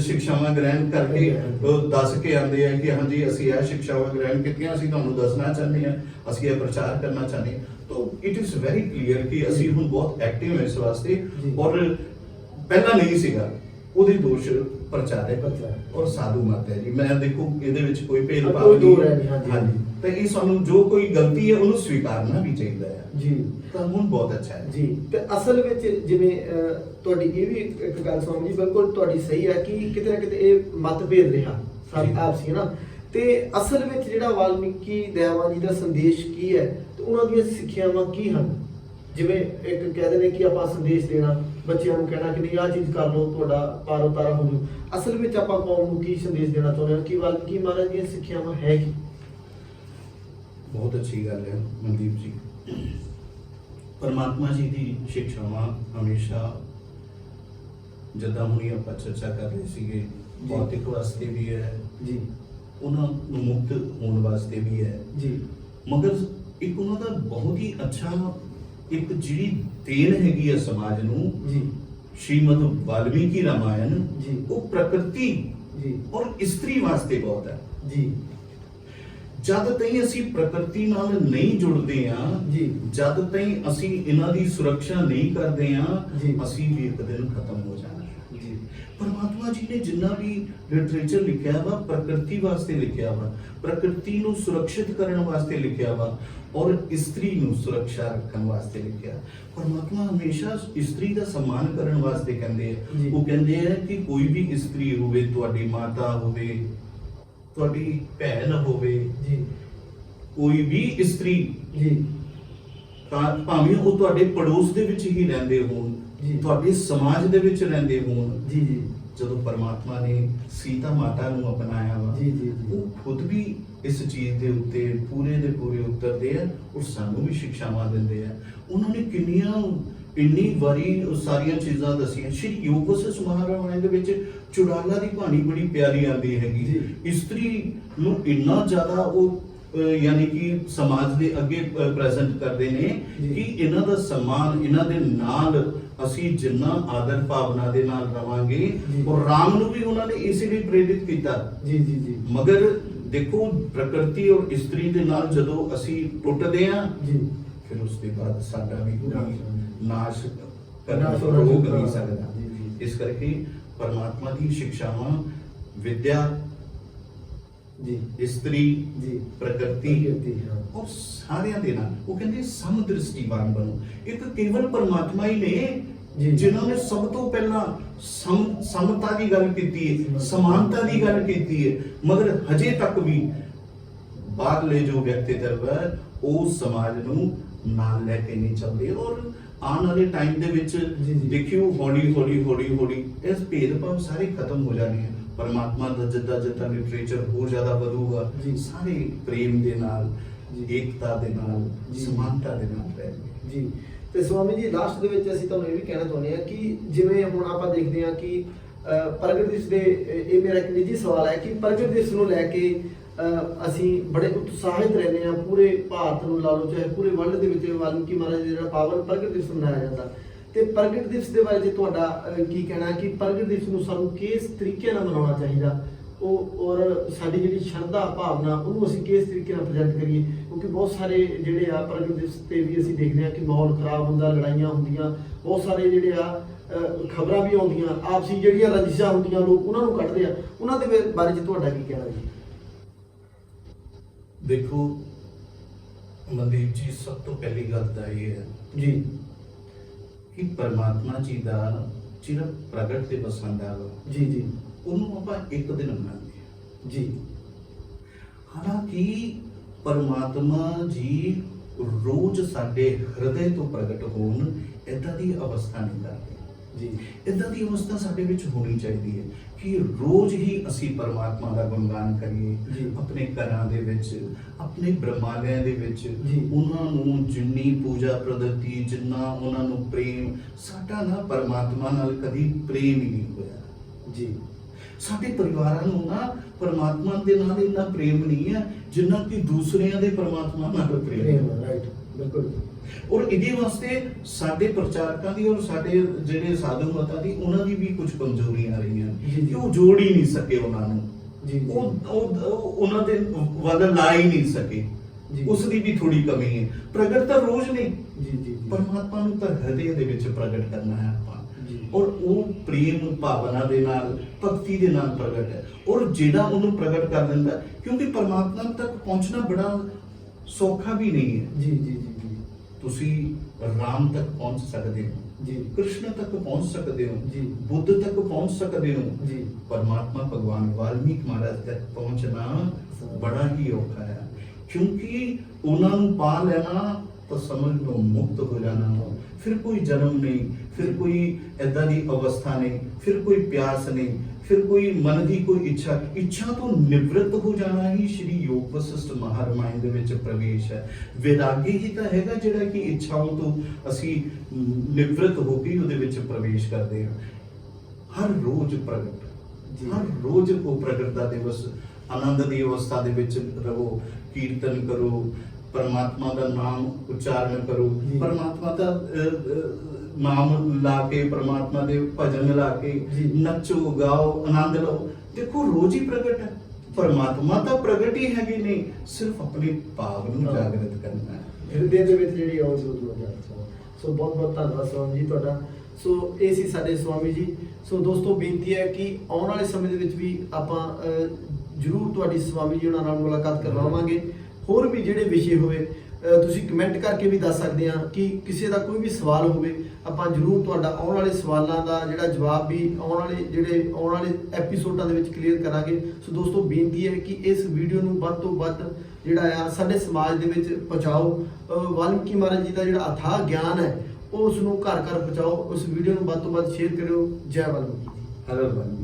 ਸਿੱਖਿਆਵਾਂ ਗ੍ਰਹਿਣ ਕਰਕੇ ਦੱਸ ਕੇ ਆਉਂਦੇ ਆ ਕਿ ਹਾਂਜੀ ਅਸੀਂ ਇਹ ਸਿੱਖਿਆਵਾਂ ਗ੍ਰਹਿਣ ਕੀਤੀਆਂ ਅਸੀਂ ਤੁਹਾਨੂੰ ਦੱਸਣਾ ਚਾਹੁੰਦੇ ਹਾਂ ਅਸੀਂ ਇਹ ਪ੍ਰਚਾਰ ਕਰਨਾ ਚਾਹੁੰਦੇ ਤਾਂ ਇਟ ਇਜ਼ ਵੈਰੀ ਕਲੀਅਰ ਕਿ ਅਸੀਂ ਹੁਣ ਬਹੁਤ ਐਕਟਿਵ ਹਾਂ ਇਸ ਵਾਸਤੇ। ਔਰ ਪਹਿਲਾਂ ਨਹੀਂ ਸੀਗਾ ਉਹਦੇ ਦੋਸ਼ ਪ੍ਰਚਾਰ ਹੈ ਪ੍ਰਚਾਰ। ਔਰ ਸਾਧੂ ਮਤ ਹੈ ਜੀ ਮੈਂ ਦੇਖੋ ਇਹਦੇ ਵਿੱਚ ਕੋਈ ਭੇਦਭਾਵ ਨਹੀਂ, ਹਾਂਜੀ। ਤਾਂ ਇਹ ਸਾਨੂੰ ਜੋ ਕੋਈ ਗਲਤੀ ਹੈ ਉਹਨੂੰ ਸਵੀਕਾਰਨਾ ਵੀ ਚਾਹੀਦਾ ਹੈ। ਜੀ। ਤਾਂ ਹੁਣ ਬਹੁਤ ਅੱਛਾ ਹੈ। ਜੀ। ਤੇ ਅਸਲ ਵਿੱਚ ਜਿਵੇਂ ਤੁਹਾਡੀ ਇਹ ਵੀ ਇੱਕ ਗੱਲ ਸੁਣ ਜੀ ਬਿਲਕੁਲ ਤੁਹਾਡੀ ਸਹੀ ਹੈ ਕਿ ਕਿਤੇ ਨਾ ਕਿਤੇ ਇਹ ਮਤਭੇਦ ਰਿਹਾ। ਸਾਡੀ। ਆਪਸੀ ਨਾ। ਤੇ ਅਸਲ ਵਿੱਚ ਜਿਹੜਾ ਵਾਲਮੀਕੀ ਦਇਆਵਾਂ ਜੀ ਦਾ ਸੰਦੇਸ਼ ਕੀ ਹੈ ਤੇ ਉਹਨਾਂ ਦੀਆਂ ਸਿੱਖਿਆਵਾਂ ਕੀ ਹਨ? ਜਿਵੇਂ ਇੱਕ ਕਹਿੰਦੇ ਨੇ ਕਿ ਆਪਾਂ ਸੰਦੇਸ਼ ਦੇਣਾ ਬੱਚਿਆਂ ਨੂੰ ਕਹਿਣਾ ਕਿ ਨਹੀਂ ਆਹ ਚੀਜ਼ ਕਰ ਲਓ ਤੁਹਾਡਾ ਪਾਰ ਉਤਾਰਾ ਹੋ ਜੂ ਅਸਲ ਵਿੱਚ ਆਪਾਂ ਕੌਮ ਨੂੰ ਕੀ ਸੰਦੇਸ਼ ਦੇਣਾ ਚਾਹੁੰਦੇ ਹਾਂ? ਕਿ ਵਾਲਮੀਕੀ ਮਹਾਰਾਜ ਦੀਆਂ ਸਿੱਖਿਆਵਾਂ ਹੈ ਕੀ? ਬਹੁਤ ਅੱਛੀ ਗੱਲ ਹੈ ਮਨਦੀਪ ਜੀ। ਪਰਮਾਤਮਾ ਜੀ ਦੀ ਸਿੱਖਿਆਵਾਂ ਹਮੇਸ਼ਾ ਜਦਾਂ ਹੁਣੀ ਆਪਾਂ ਚਰਚਾ ਕਰ ਰਹੇ ਸੀਗੇ ਭੌਤਿਕ ਵਾਸਤੇ ਵੀ ਹੈ। ਜੀ। ਉਹਨਾਂ ਨੂੰ ਮੁਕਤ ਹੋਣ ਵਾਸਤੇ ਵੀ ਹੈ। ਜੀ। ਮਗਰ ਇੱਕ ਉਹਨਾਂ ਦਾ ਬਹੁਤ ਹੀ ਅੱਛਾ ਇੱਕ ਜਿਹੜੀ ਦੇਣ ਹੈਗੀ ਹੈ ਸਮਾਜ ਨੂੰ ਜੀ। ਸ਼੍ਰੀਮਦ ਵਾਲਮੀਕੀ ਰਾਮਾਇਣ ਜੀ। ਉਹ ਪ੍ਰਕਿਰਤੀ ਜੀ। ਔਰ ਇਸਤਰੀ ਵਾਸਤੇ ਬਹੁਤ ਹੈ। ਜੀ। ਜਦ ਤਾਈਂ ਅਸੀਂ ਪ੍ਰਕਿਰਤੀ ਨਾਲ ਨਹੀਂ ਜੁੜਦੇ ਆ ਜੀ। ਜਦ ਤਾਈਂ ਅਸੀਂ ਇਹਨਾਂ ਦੀ ਸੁਰੱਖਿਆ ਨਹੀਂ ਕਰਦੇ ਆ ਜੀ। ਅਸੀਂ ਵੀ ਇੱਕ ਦਿਨ ਖਤਮ ਹੋ ਜਾਣਾ ਹੈ। ਜੀ ਪਰਮਾਤਮਾ ਜੀ ਨੇ ਜਿੰਨਾ ਵੀ ਲਿਟਰੇਚਰ ਲਿਖਿਆ ਵਾ ਪ੍ਰਕਿਰਤੀ ਵਾਸਤੇ ਲਿਖਿਆ ਵਾ ਪ੍ਰਕਿਰਤੀ ਨੂੰ ਸੁਰੱਖਿਅਤ ਕਰਨ ਵਾਸਤੇ ਲਿਖਿਆ ਵਾ ਔਰ ਇਸਤਰੀ ਨੂੰ ਸੁਰੱਖਿਆ ਰੱਖਣ ਵਾਸਤੇ ਲਿਖਿਆ ਪਰਮਾਤਮਾ ਹਮੇਸ਼ਾ ਇਸਤਰੀ ਦਾ ਸਨਮਾਨ ਕਰਨ ਵਾਸਤੇ ਕਹਿੰਦੇ ਜੀ। ਆ ਉਹ ਕਹਿੰਦੇ ਆ ਕਿ ਕੋਈ ਵੀ ਇਸਤਰੀ ਹੋਵੇ ਤੁਹਾਡੀ ਮਾਤਾ ਹੋਵੇ ਤੁਹਾਡੀ ਭੈਣ ਹੋਵੇ ਜੀ ਕੋਈ ਵੀ ਇਸਤਰੀ ਜੀ ਤਾਂ ਭਾਵੇਂ ਉਹ ਤੁਹਾਡੇ ਪੜੋਸ ਦੇ ਵਿੱਚ ਹੀ ਰਹਿੰਦੇ ਹੋਣ ਜੀ। ਤੁਹਾਡੇ ਸਮਾਜ ਦੇ ਵਿੱਚ ਰਹਿੰਦੇ ਹੋਣ ਜੀ ਜੀ ਜਦੋਂ ਪਰਮਾਤਮਾ ਨੇ ਸੀਤਾ ਮਾਤਾ ਨੂੰ ਅਪਣਾਇਆ ਵਾ ਜੀ, ਜੀ, ਜੀ। ਉਹ ਖੁਦ ਵੀ ਇਸ ਚੀਜ਼ ਦੇ ਉੱਤੇ ਪੂਰੇ ਦੇ ਪੂਰੇ ਉਤਰਦੇ ਆ ਔਰ ਸਾਨੂੰ ਵੀ ਸਿੱਖਿਆਵਾਂ ਦਿੰਦੇ ਆ ਉਹਨਾਂ ਨੇ ਕਿੰਨੀਆਂ ਇੰਨੀ ਵਾਰੀ ਉਹ ਸਾਰੀਆਂ ਚੀਜ਼ਾਂ ਦੱਸੀਆਂ ਸ਼੍ਰੀ ਯੋਗਸ ਮਹਾਰਾਮਾਇਣ ਦੇ ਵਿੱਚ ਚੁੜਾਲਾ ਦੀ ਬਾਣੀ ਬੜੀ ਪਿਆਰੀ ਆਉਂਦੀ ਹੈਗੀ। ਇਸਤਰੀ ਨੂੰ ਇੰਨਾ ਜ਼ਿਆਦਾ ਉਹ ਯਾਨੀ ਕਿ ਸਮਾਜ ਦੇ ਅੱਗੇ ਪ੍ਰੈਜ਼ੈਂਟ ਕਰਦੇ ਨੇ। ਕਿ ਇਹਨਾਂ ਦਾ ਸਨਮਾਨ ਇਹਨਾਂ ਦੇ ਨਾਲ ਅਸੀਂ ਜਿੰਨਾ ਆਦਰ ਭਾਵਨਾ ਦੇ ਨਾਲ ਰਵਾਂਗੇ। ਔਰ ਰਾਮ ਨੂੰ ਵੀ ਉਹਨਾਂ ਨੇ ਇਸੇ ਲਈ ਪ੍ਰੇਰਿਤ ਕੀਤਾ ਜੀ ਜੀ ਜੀ ਮਗਰ ਦੇਖੋ ਪ੍ਰਕਿਰਤੀ ਔਰ ਇਸਤਰੀ ਦੇ ਨਾਲ ਜਦੋਂ ਅਸੀਂ ਟੁੱਟਦੇ ਹਾਂ ਜੀ ਫਿਰ ਉਸ ਦੇ ਬਾਅਦ ਸਾਡਾ ਵੀ ਕੋਈ ਨਾਸ਼ ਕਰਨਾ ਰੋਕ ਨਹੀਂ ਸਕਦਾ। ਇਸ ਕਰਕੇ ਪਰਮਾਤਮਾ ਦੀ ਸਿੱਖਿਆਵਾਂ ਵਿਦਿਆ ਜੀ। ਇਸਤਰੀ ਜੀ। ਪ੍ਰਕਿਰਤੀ ਪ੍ਰਕਿਰਤੀ, ਹਾਂ। ਔਰ ਸਾਰਿਆਂ ਦੇ ਨਾਲ। ਉਹ ਕਹਿੰਦੇ ਸਮ ਦ੍ਰਿਸ਼ਟੀਵਾਨ ਬਣੋ ਇੱਕ ਕੇਵਲ ਪਰਮਾਤਮਾ ਹੀ ਨੇ। ਜਿਨ੍ਹਾਂ ਨੇ ਸਭ ਤੋਂ ਪਹਿਲਾਂ ਸਮ ਸਮਤਾ ਦੀ ਗੱਲ ਕੀਤੀ ਹੈ ਸਮਾਨਤਾ ਦੀ ਗੱਲ ਕੀਤੀ ਹੈ। ਮਗਰ ਹਜੇ ਤੱਕ ਵੀ ਬਾਹਰਲੇ ਜੋ ਵਿਅਕਤੀਤਵ ਉਹ ਸਮਾਜ ਨੂੰ ਨਾਲ ਲੈ ਕੇ ਨਹੀਂ ਚੱਲਦੇ। ਔਰ ਆਉਣ ਵਾਲੇ ਟਾਈਮ ਦੇ ਵਿੱਚ। ਦੇਖਿਓ ਹੌਲੀ ਹੌਲੀ ਹੌਲੀ ਹੌਲੀ ਇਸ ਭੇਦਭਾਵ ਸਾਰੇ ਖਤਮ ਹੋ ਜਾਣੇ ਪਰਮਾਤਮਾ ਦਾ ਜਿੱਦਾਂ ਜਿੱਦਾਂ ਲਿਟਰੇਚਰ ਹੋਰ ਜ਼ਿਆਦਾ ਵਧੂਗਾ ਜੀ। ਸਾਰੇ ਪ੍ਰੇਮ ਦੇ ਨਾਲ। ਏਕਤਾ ਦੇ ਨਾਲ। ਸਮਾਨਤਾ ਦੇ ਨਾਲ ਰਹਿਣਗੇ ਜੀ ਤੇ ਸਵਾਮੀ ਜੀ ਲਾਸਟ ਦੇ ਵਿੱਚ ਅਸੀਂ ਤੁਹਾਨੂੰ ਇਹ ਵੀ ਕਹਿਣਾ ਚਾਹੁੰਦੇ ਹਾਂ ਕਿ ਜਿਵੇਂ ਹੁਣ ਆਪਾਂ ਦੇਖਦੇ ਹਾਂ ਕਿ ਪ੍ਰਗਟ ਦਿਵਸ ਦੇ ਇਹ ਮੇਰਾ ਇੱਕ ਨਿੱਜੀ ਸਵਾਲ ਹੈ ਕਿ ਪ੍ਰਗਟ ਦਿਵਸ ਨੂੰ ਲੈ ਕੇ ਅਸੀਂ ਬੜੇ ਉਤਸ਼ਾਹਿਤ ਰਹਿੰਦੇ ਹਾਂ, ਪੂਰੇ ਭਾਰਤ ਨੂੰ ਲਾ ਲਓ, ਚਾਹੇ ਪੂਰੇ ਵਰਲਡ ਦੇ ਵਿੱਚ ਵਾਲਮੀਕੀ ਮਹਾਰਾਜ ਦਾ ਜਿਹੜਾ ਪਾਵਨ ਪ੍ਰਗਟ ਦਿਵਸ ਮਨਾਇਆ ਜਾਂਦਾ। ਤੇ ਪ੍ਰਗਟ ਦਿਵਸ ਦੇ ਬਾਰੇ ਜੇ ਤੁਹਾਡਾ ਕੀ ਕਹਿਣਾ ਕਿ ਪ੍ਰਗਟ ਦਿਵਸ ਨੂੰ ਸਾਨੂੰ ਕਿਸ ਤਰੀਕੇ ਨਾਲ ਮਨਾਉਣਾ ਚਾਹੀਦਾ? ਉਹ, ਔਰ ਸਾਡੀ ਜਿਹੜੀ ਸ਼ਰਧਾ ਭਾਵਨਾ, ਉਹਨੂੰ ਅਸੀਂ ਕਿਸ ਤਰੀਕੇ ਨਾਲ ਪ੍ਰੈਜ਼ੈਂਟ ਕਰੀਏ? ਕਿਉਂਕਿ ਬਹੁਤ ਸਾਰੇ ਜਿਹੜੇ ਆ ਪ੍ਰਗਟ ਦਿਵਸ ਤੇ ਵੀ ਅਸੀਂ ਦੇਖਦੇ ਹਾਂ ਕਿ ਮਾਹੌਲ ਖਰਾਬ ਹੁੰਦਾ, ਲੜਾਈਆਂ ਹੁੰਦੀਆਂ, ਬਹੁਤ ਸਾਰੇ ਜਿਹੜੇ ਆ ਖਬਰਾਂ ਵੀ ਆਉਂਦੀਆਂ, ਆਪਸੀ ਜਿਹੜੀਆਂ ਰੰਜਿਸ਼ਾਂ ਹੁੰਦੀਆਂ, ਲੋਕ ਉਹਨਾਂ ਨੂੰ ਕੱਢਦੇ ਆ। ਉਹਨਾਂ ਦੇ ਬਾਰੇ ਚ ਤੁਹਾਡਾ ਕੀ ਕਹਿਣਾ ਜੀ? ਦੇਖੋ ਮਨਦੀਪ ਜੀ ਸਭ ਤੋਂ ਪਹਿਲੀ ਗੱਲ ਤਾਂ ਇਹ ਹੈ ਜੀ। ਕਿ ਪਰਮਾਤਮਾ ਜੀ ਦਾ ਜਿਹੜਾ ਪ੍ਰਗਟ ਤੇ ਬਸੰਦਾ ਵਾ ਜੀ ਜੀ। ਉਹਨੂੰ ਆਪਾਂ ਇੱਕ ਦਿਨ ਮਨਾਉਂਦੇ ਹਾਂ। ਜੀ। ਹਾਲਾਂਕਿ ਪਰਮਾਤਮਾ ਜੀ ਰੋਜ਼ ਸਾਡੇ ਹਿਰਦੇ ਤੋਂ ਪ੍ਰਗਟ ਹੋਣ ਇਦਾਂ ਦੀ ਅਵਸਥਾ ਨਹੀਂ ਕਰਦੇ। ਜੀ। ਇਦਾਂ ਦੀ ਅਵਸਥਾ ਸਾਡੇ ਵਿੱਚ ਹੋਣੀ ਚਾਹੀਦੀ ਹੈ ਕਿ ਰੋਜ਼ ਹੀ ਅਸੀਂ ਪਰਮਾਤਮਾ ਦਾ ਗੁਣਗਾਨ ਕਰੀਏ ਜੀ। ਆਪਣੇ ਘਰਾਂ ਦੇ ਵਿੱਚ ਆਪਣੇ ਬ੍ਰਹਮਾਲਿਆਂ ਦੇ ਵਿੱਚ। ਉਹਨਾਂ ਨੂੰ ਜਿੰਨੀ ਪੂਜਾ ਪ੍ਰਦਤੀ ਜਿੰਨਾ ਉਹਨਾਂ ਨੂੰ ਪ੍ਰੇਮ ਸਾਡਾ ਨਾ ਪਰਮਾਤਮਾ ਨਾਲ ਕਦੀ ਪ੍ਰੇਮ ਹੀ ਨਹੀਂ ਹੋਇਆ। ਜੀ। ਸਾਡੇ ਪਰਿਵਾਰਾਂ ਨੂੰ ਨਾ ਪਰਮਾਤਮਾ ਦੇ ਨਾਲ ਇੰਨਾ ਪ੍ਰੇਮ ਨਹੀਂ ਹੈ ਜਿੰਨਾ ਕਿ ਦੂਸਰਿਆਂ ਦੇ ਪਰਮਾਤਮਾ ਨਾਲ ਪ੍ਰੇਮ ਹੈ। ਰਾਈਟ ਬਿਲਕੁਲ। ਔਰ ਇਹਦੇ ਵਾਸਤੇ ਸਾਡੇ ਪ੍ਰਚਾਰਕਾਂ ਦੀ ਔਰ ਸਾਡੇ ਜਿਹੜੇ ਸਾਧੂ ਮਤਾਂ ਦੀ ਉਹਨਾਂ ਦੀ ਵੀ ਕੁਝ ਕਮਜ਼ੋਰੀਆਂ ਰਹੀਆਂ। ਕਿ ਉਹ ਜੋੜ ਹੀ ਨਹੀਂ ਸਕੇ ਉਹਨਾਂ ਨੂੰ। ਜੀ। ਉਹ ਉਹ- ਉਹ ਉਹਨਾਂ ਦੇ ਵੱਲ ਲਾ ਹੀ ਨਹੀਂ ਸਕੇ। ਉਸ ਦੀ ਵੀ ਥੋੜੀ ਕਮੀ ਹੈ। ਪ੍ਰਗਟ ਤਾਂ ਰੋਜ਼ ਨਹੀਂ ਜੀ ਜੀ ਪਰਮਾਤਮਾ ਨੂੰ ਤਾਂ ਹਿਰਦੇ ਦੇ ਵਿੱਚ ਪ੍ਰਗਟ ਕਰਨਾ ਹੈ ਆਪਾਂ। ਔਰ ਉਹ ਪ੍ਰੇਮ ਭਾਵਨਾ ਦੇ ਨਾਲ ਭਗਤੀ ਦੇ ਨਾਲ ਪ੍ਰਗਟ ਹੈ। ਔਰ ਜਿਹੜਾ ਉਹਨੂੰ ਪ੍ਰਗਟ ਕਰ ਦਿੰਦਾ ਕਿਉਂਕਿ ਪਰਮਾਤਮਾ ਤੱਕ ਪਹੁੰਚਣਾ ਬੜਾ ਸੌਖਾ ਵੀ ਨਹੀਂ ਹੈ। ਜੀ ਜੀ। ਤੁਸੀਂ ਰਾਮ ਤੱਕ ਪਹੁੰਚ ਸਕਦੇ ਹੋ। ਜੀ। ਕ੍ਰਿਸ਼ਨ ਤੱਕ ਪਹੁੰਚ ਸਕਦੇ ਹੋ। ਜੀ। ਬੁੱਧ ਤੱਕ ਪਹੁੰਚ ਸਕਦੇ ਹੋ। ਜੀ। ਪਰਮਾਤਮਾ ਭਗਵਾਨ ਵਾਲਮੀਕ ਮਹਾਰਾਜ ਤੱਕ ਪਹੁੰਚਣਾ ਬੜਾ ਹੀ ਔਖਾ ਹੈ। ਕਿਉਂਕਿ ਉਹਨਾਂ ਨੂੰ ਪਾ ਲੈਣਾ ਤਾਂ ਸਮਝ ਲਓ ਮੁਕਤ ਹੋ ਜਾਣਾ। ਫਿਰ ਕੋਈ ਜਨਮ ਨਹੀਂ ਫਿਰ ਕੋਈ ਐਦਾਂ ਦੀ ਅਵਸਥਾ ਨਹੀਂ ਫਿਰ ਕੋਈ ਪਿਆਸ ਨਹੀਂ। ਫਿਰ ਕੋਈ ਮਨ ਦੀ ਕੋਈ ਇੱਛਾ ਇੱਛਾ ਤੋਂ ਨਿਵਰਤ ਹੋ ਜਾਣਾ ਹੀ ਸ਼੍ਰੀ ਯੋਗ ਵਸਿਸ਼ਟ ਮਹਾਰਮਾਇਣ ਦੇ ਵਿੱਚ ਪ੍ਰਵੇਸ਼ ਹੈ ਵਿਰਾਗੀ ਹੀ ਤਾਂ ਹੈਗਾ ਜਿਹੜਾ ਕਿ ਇੱਛਾਵਾਂ ਤੋਂ ਅਸੀਂ ਨਿਵਰਤ ਹੋ ਕੇ ਉਹਦੇ ਵਿੱਚ ਪ੍ਰਵੇਸ਼ ਕਰਦੇ ਹਾਂ ਹਰ ਰੋਜ਼ ਪ੍ਰਗਟ ਜੀ। ਹਰ ਰੋਜ਼ ਉਹ ਪ੍ਰਗਟ ਦਾ ਦਿਵਸ ਆਨੰਦ ਦੀ ਅਵਸਥਾ ਦੇ ਵਿੱਚ ਰਹੋ ਕੀਰਤਨ ਕਰੋ ਪਰਮਾਤਮਾ ਦਾ ਨਾਮ ਉਚਾਰਨ ਕਰੋ। ਪਰਮਾਤਮਾ ਦਾ ਨਾਮ ਲਾ ਕੇ ਪਰਮਾਤਮਾ ਦੇ ਭਜਨ ਲਾ ਕੇ। ਨੱਚੋ ਗਾਓ ਆਨੰਦ ਲਓ। ਦੇਖੋ ਰੋਜ਼ ਹੀ ਪ੍ਰਗਟ ਹੈ। ਪਰਮਾਤਮਾ ਤਾਂ ਪ੍ਰਗਟ ਹੀ ਹੈਗੇ ਨਹੀਂ ਸਿਰਫ ਆਪਣੇ ਭਾਵ ਨੂੰ। ਜਾਗਰਤ ਕਰਨਾ ਹੈ। ਹਿਰਦੇ ਦੇ ਵਿੱਚ ਜਿਹੜੀ ਆਵਾਜ਼ ਹੋ ਜਾਂਦੀ ਸੋ ਬਹੁਤ ਬਹੁਤ ਧੰਨਵਾਦ ਸਵਾਮੀ ਜੀ ਤੁਹਾਡਾ। ਸੋ ਇਹ ਸੀ ਸਾਡੇ ਸਵਾਮੀ ਜੀ। ਸੋ ਦੋਸਤੋ ਬੇਨਤੀ ਹੈ ਕਿ ਆਉਣ ਵਾਲੇ ਸਮੇਂ ਦੇ ਵਿੱਚ ਵੀ ਆਪਾਂ ਜ਼ਰੂਰ ਤੁਹਾਡੀ ਸਵਾਮੀ ਜੀ ਉਹਨਾਂ ਨਾਲ ਮੁਲਾਕਾਤ ਕਰਵਾਵਾਂਗੇ। ਹੋਰ ਵੀ ਜਿਹੜੇ ਵਿਸ਼ੇ ਹੋਵੇ ਤੁਸੀਂ ਕਮੈਂਟ ਕਰਕੇ ਵੀ ਦੱਸ ਸਕਦੇ ਆ ਕਿ ਕਿਸੇ ਦਾ ਕੋਈ ਵੀ ਸਵਾਲ ਹੋਵੇ, ਆਪਾਂ ਜ਼ਰੂਰ ਤੁਹਾਡਾ ਆਉਣ ਵਾਲੇ ਸਵਾਲਾਂ ਦਾ ਜਿਹੜਾ ਜਵਾਬ ਵੀ ਆਉਣ ਵਾਲੇ ਜਿਹੜੇ ਆਉਣ ਵਾਲੇ ਐਪੀਸੋਡਾਂ ਦੇ ਵਿੱਚ ਕਲੀਅਰ ਕਰਾਂਗੇ। ਸੋ ਦੋਸਤੋ, ਬੇਨਤੀ ਹੈ ਕਿ ਇਸ ਵੀਡੀਓ ਨੂੰ ਵੱਧ ਤੋਂ ਵੱਧ ਜਿਹੜਾ ਆ ਸਾਡੇ ਸਮਾਜ ਦੇ ਵਿੱਚ ਪਹੁੰਚਾਓ। ਵਾਲਮੀਕੀ ਮਹਾਰਾਜ ਜੀ ਦਾ ਜਿਹੜਾ ਅਥਾਹ ਗਿਆਨ ਹੈ ਉਹ ਉਸ ਨੂੰ ਘਰ ਘਰ ਪਹੁੰਚਾਓ। ਉਸ ਵੀਡੀਓ ਨੂੰ ਵੱਧ ਤੋਂ ਵੱਧ ਸ਼ੇਅਰ ਕਰਿਓ। ਜੈ ਵਾਲਮੀਕੀ ਜੀ। ਹਰ ਵਾਲਮੀਕੀ